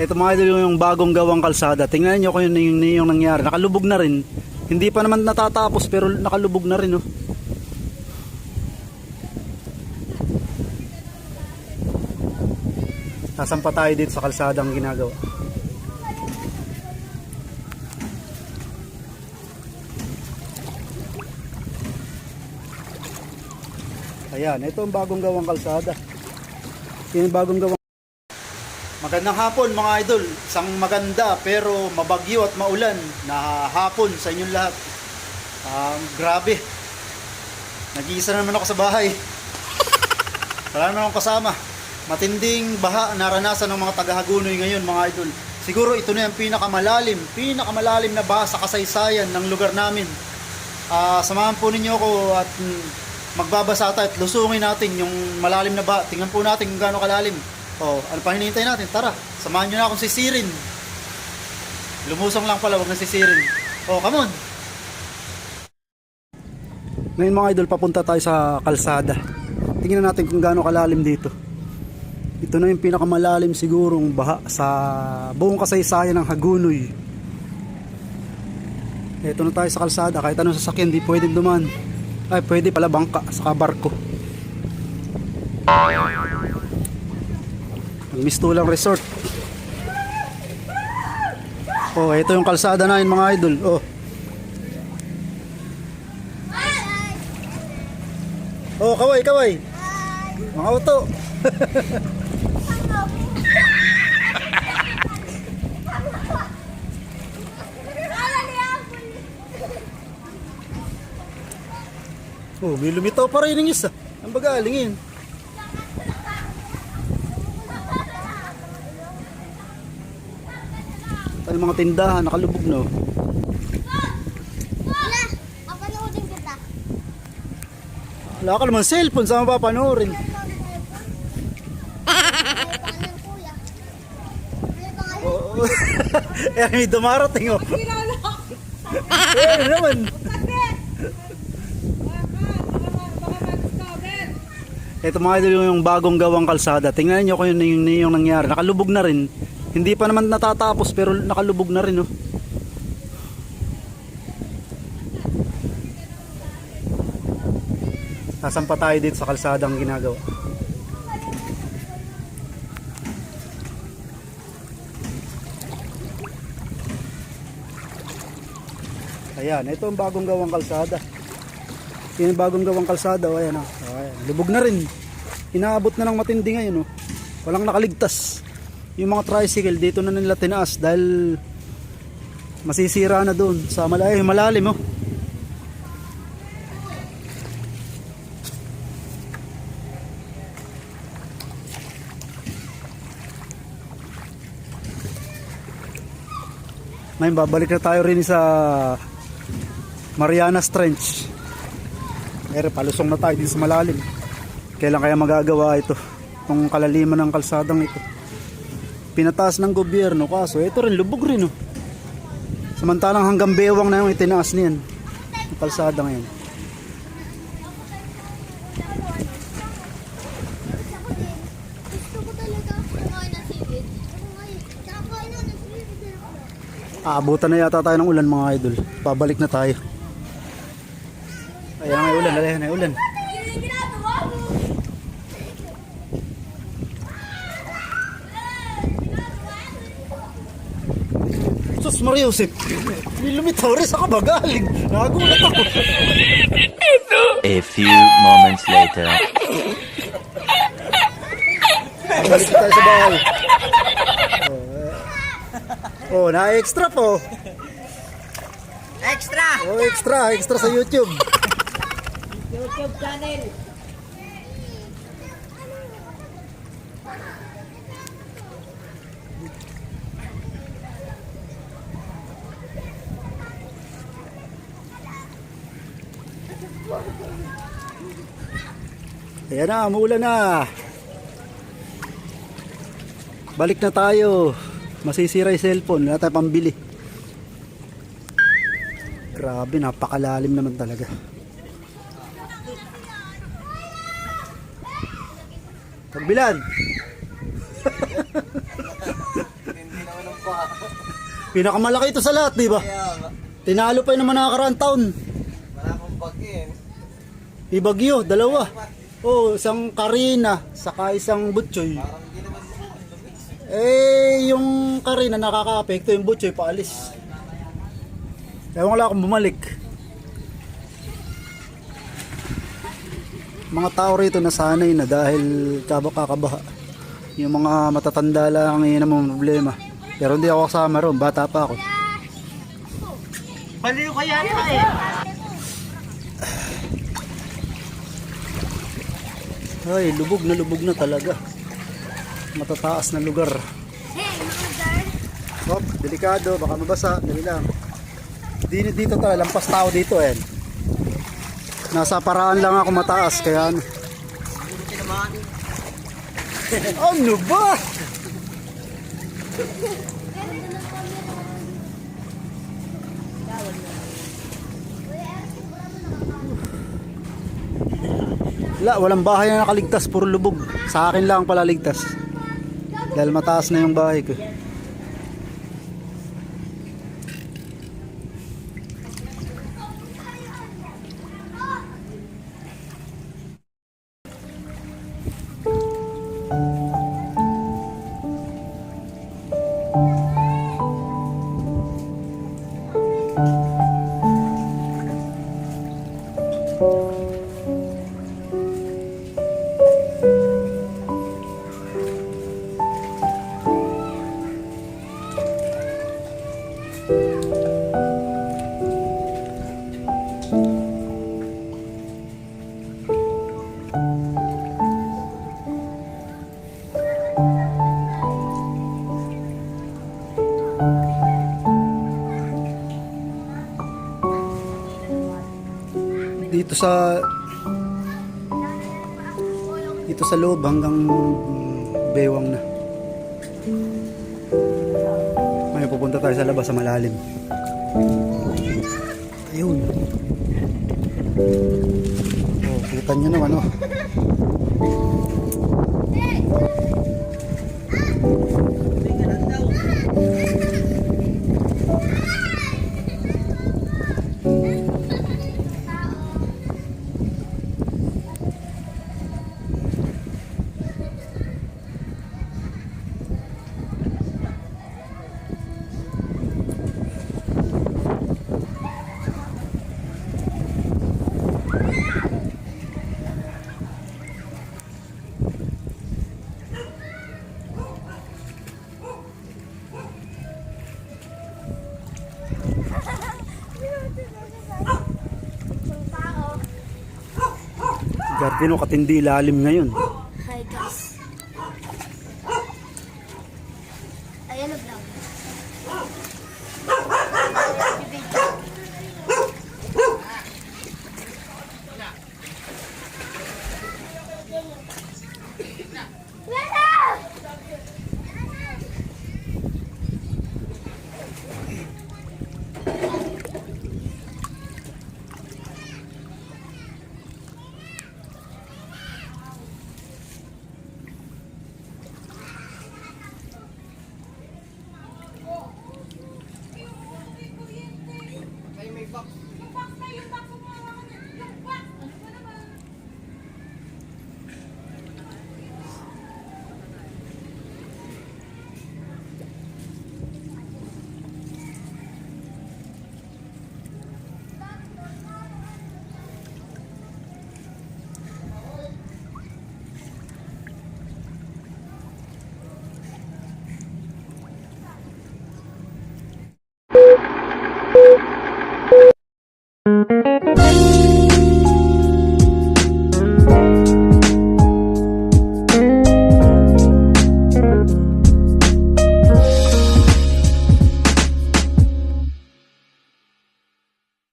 Ito mga idol yung bagong gawang kalsada. Tingnan nyo kung yun yung, yung nangyari. Nakalubog na rin. Hindi pa naman natatapos pero nakalubog na rin. Oh. Sasampa tayo dito sa kalsadang ginagawa. Ayan, ito ang bagong gawang kalsada. Yan yung bagong gawang Magandang hapon mga idol. Isang maganda pero mabagyo at maulan na hapon sa inyong lahat. Um, grabe. Nag-iisa na naman ako sa bahay. Wala naman akong kasama. Matinding baha naranasan ng mga taga-Hagunoy ngayon mga idol. Siguro ito na yung pinakamalalim, pinakamalalim na baha sa kasaysayan ng lugar namin. Ah, samahan po ninyo ako at mm, magbabasa tayo at lusungin natin yung malalim na baha. Tingnan po natin kung gaano kalalim. Oh, ano pa hinihintay natin? Tara, samahan nyo na akong sisirin. Lumusong lang pala, wag na sisirin. Oh, come on. Ngayon mga idol, papunta tayo sa kalsada. Tingnan natin kung gaano kalalim dito. Ito na yung pinakamalalim sigurong baha sa buong kasaysayan ng Hagunoy. Ito na tayo sa kalsada. Kahit anong sasakyan, di pwedeng duman. Ay, pwede pala bangka, saka barko. Mistulang Resort. Oh, ito yung kalsada na mga idol. Oh. Oh, kaway, kaway. Mga auto. Oh, may lumitaw pa rin yung isa. Ang bagaling yun. Ano mga tindahan, nakalubog no. Wala! Papanoodin kita. Wala ka naman cellphone, saan mo papanoorin? Paano kuya? Ano ba nga? Oo. eh, may dumarating oh. Eh, naman. Ito mga idol yung bagong gawang kalsada. Tingnan nyo kung yun yung, yung nangyari. Nakalubog na rin. Hindi pa naman natatapos pero nakalubog na rin oh. Sasampa tayo dito sa kalsadang ginagawa. Ayan, ito ang bagong gawang kalsada. Yung bagong gawang kalsada, oh, ayan. Oh, ayan. Lubog na rin. Inaabot na ng matindi ngayon, oh. Walang nakaligtas. Yung mga tricycle, dito na nila tinaas dahil masisira na doon sa malalim, malalim, oh. Ngayon, babalik na tayo rin sa Marianas Trench. Pero palusong na tayo dito sa malalim. Kailan kaya magagawa ito? Itong kalaliman ng kalsadang ito. Pinataas ng gobyerno kaso ito rin lubog rin oh. Samantalang hanggang bewang na yung itinaas niyan. Ang kalsada ngayon. Aabutan na yata tayo ng ulan mga idol. Pabalik na tayo. Ayan na ulan, ayan na ulan. Sus Maria Josep, may lumitaw rin sa kabagaling. Nagulat ako. A few moments later. Balik na tayo sa bahay. Oh na-extra po. Extra! Oh, extra, extra sa YouTube. YouTube channel. Ayan na, umuulan na. Balik na tayo. Masisira yung cellphone. Wala tayo pambili. Grabe, napakalalim naman talaga. Pagbilan! Pinakamalaki ito sa lahat, di ba? Tinalo pa yun naman nakakaraang taon. Wala akong bagyo eh. May bagyo, dalawa. Oh, isang Karina, saka isang Butchoy. Eh, yung Karina nakaka-apekto, yung Butchoy paalis. Ewan ko lang kung bumalik. Mga tao rito nasanay na dahil kabaka-kabaha. Yung mga matatanda lang ang yun ang problema. Pero hindi ako kasama ron, bata pa ako. Baliw ka yata eh. Ay, lubog na lubog na talaga. Matataas na lugar. Hey. Hop, delikado, baka mabasa, dali lang. Dito, dito talaga, lampas tao dito eh. Nasa paraan lang ako mataas, kaya ano. ano ba? Wala, walang bahay na nakaligtas, puro lubog. Sa akin lang pala ligtas. Dahil mataas na yung bahay ko. Sa dito sa loob hanggang bewang na. May pupunta tayo sa labas sa malalim. Ayun. Oh kita nyo naman oh Gardino katindi lalim ngayon